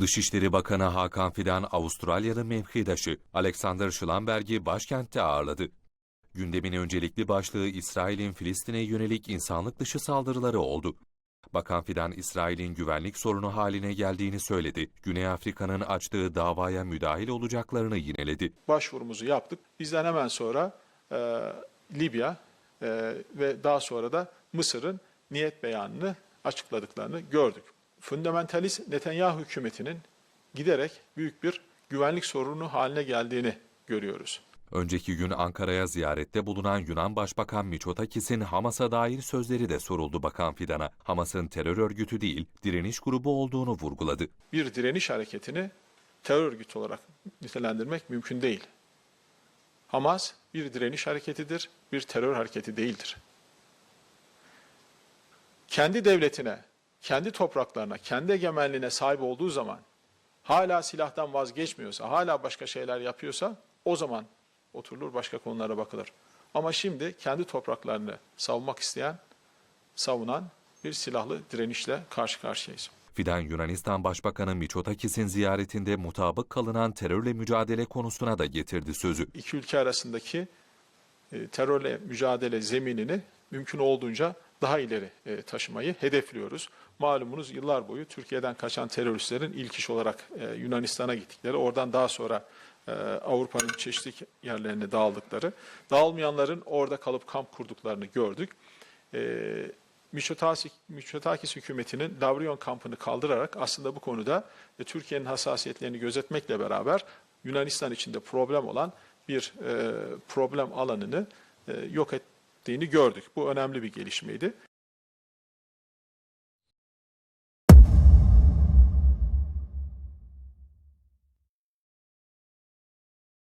Dışişleri Bakanı Hakan Fidan Avustralyalı mevkidaşı Alexander Schlumberg'i başkentte ağırladı. Gündemin öncelikli başlığı İsrail'in Filistin'e yönelik insanlık dışı saldırıları oldu. Bakan Fidan, İsrail'in güvenlik sorunu haline geldiğini söyledi. Güney Afrika'nın açtığı davaya müdahil olacaklarını yineledi. başvurumuzu yaptık. Bizden hemen sonra e, Libya e, ve daha sonra da Mısır'ın niyet beyanını açıkladıklarını gördük. Fundamentalist Netanyahu hükümetinin giderek büyük bir güvenlik sorunu haline geldiğini görüyoruz. Önceki gün Ankara'ya ziyarette bulunan Yunan Başbakan Mitsotakis'in Hamas'a dair sözleri de soruldu Bakan Fidan'a. Hamas'ın terör örgütü değil, direniş grubu olduğunu vurguladı. Bir direniş hareketini terör örgütü olarak nitelendirmek mümkün değil. Hamas bir direniş hareketidir, bir terör hareketi değildir. Kendi devletine, kendi topraklarına, kendi egemenliğine sahip olduğu zaman hala silahtan vazgeçmiyorsa, hala başka şeyler yapıyorsa o zaman oturulur başka konulara bakılır. Ama şimdi kendi topraklarını savunmak isteyen, savunan bir silahlı direnişle karşı karşıyayız. Fidan Yunanistan Başbakanı Mitsotakis'in ziyaretinde mutabık kalınan terörle mücadele konusuna da getirdi sözü. iki ülke arasındaki e, terörle mücadele zeminini mümkün olduğunca daha ileri e, taşımayı hedefliyoruz. Malumunuz yıllar boyu Türkiye'den kaçan teröristlerin ilk iş olarak e, Yunanistan'a gittikleri, oradan daha sonra e, Avrupa'nın çeşitli yerlerine dağıldıkları, dağılmayanların orada kalıp kamp kurduklarını gördük. E, Mitsotakis hükümetinin Lavrion kampını kaldırarak aslında bu konuda e, Türkiye'nin hassasiyetlerini gözetmekle beraber Yunanistan içinde problem olan bir e, problem alanını e, yok ettiğini gördük. Bu önemli bir gelişmeydi.